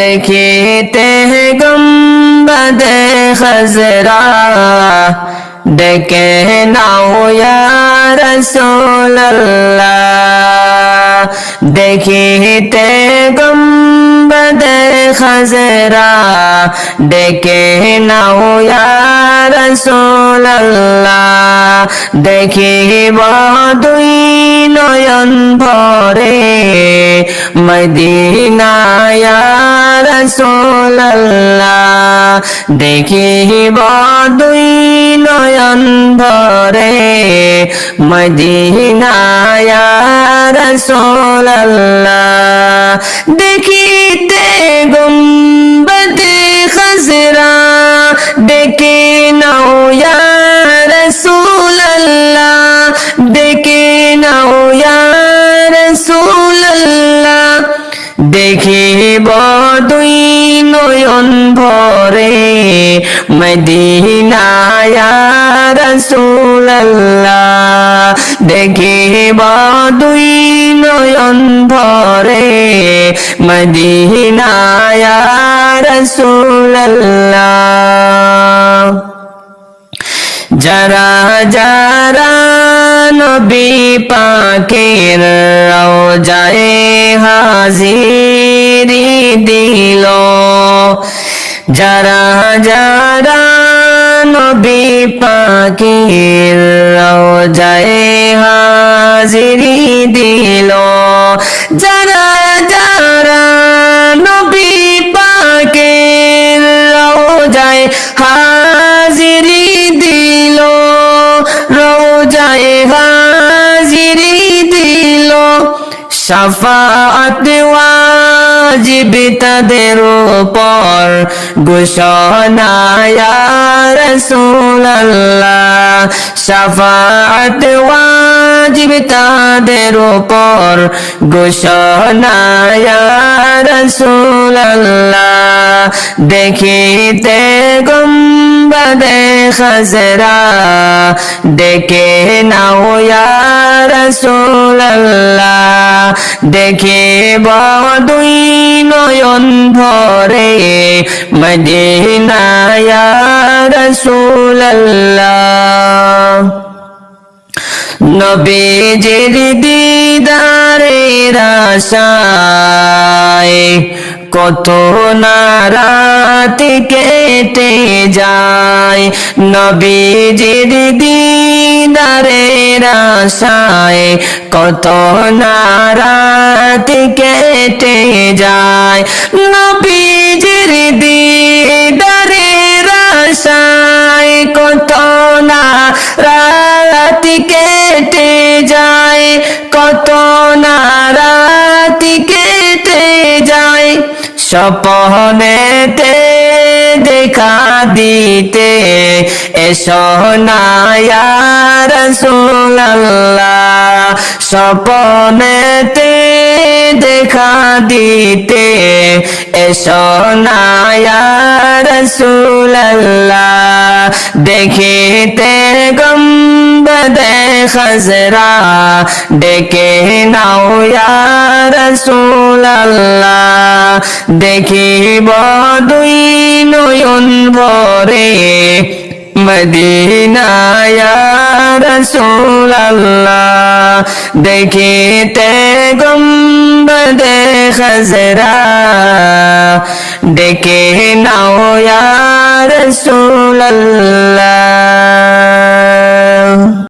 দেখিতে গম্বদে খজরা ডেকে নাও রসোল্লাহ দেখিতে গম্বদে খজরা ডেকে নাও রসোল্লাহ দেখিব দুই নয়ন ভরে মদিনায় রসোল্লাহ দেখিব দুই নয়ন ভরে মদিনায় রসোল্লাহ দেখিতে গুম্বদে মদিনায় রসুল্লাহ দেখিব দুই নয়ন ভরে। মদিনায় রসুল্লাহ যারা যারা নবী পাকের রওজায় হাজিরি দিল। যারা যারা নবী পাকের রওজায় হাজিরি দিল, যারা যারা নবী পাকের রওজায় হাজিরি দিল রোজায় হাজিরি দিল, সাফাত ওয়াজিব তাদের উপর ঘোষণায় রসুল্লাহ সাফাত ওয়াজিব তাদের উপর ঘোষণায় রসুল্লাহ দেখিতে গম্বদে খজরা ডেকে নাও রসুল্লাহ দেখিব দুই নয়ন ভরে মদিনায় রসুল্লাহ নবীজির দিদারের আশায় কত নারাত কেটে যায়। নবীজির দিদারের আশায় কত নারাত কেটে যায়। নবীজির দিদারের আশায় কত না রাত কেটে যায়। কত না স্বপনেতে দেখা দিতে এসো নায়া রসুল্লাহ স্বপনেতে দেখা দিতে এসো নায়া রসুল্লাহ দেখিতে গম্বদে খজরা ডেকে নাও রসুল্লাহ দেখিব দুই নয়ন ভরে মদিনায় রসুল্লাহ দেখিতে গম্বদে খজরা ডেকে নাও রসুল্লাহ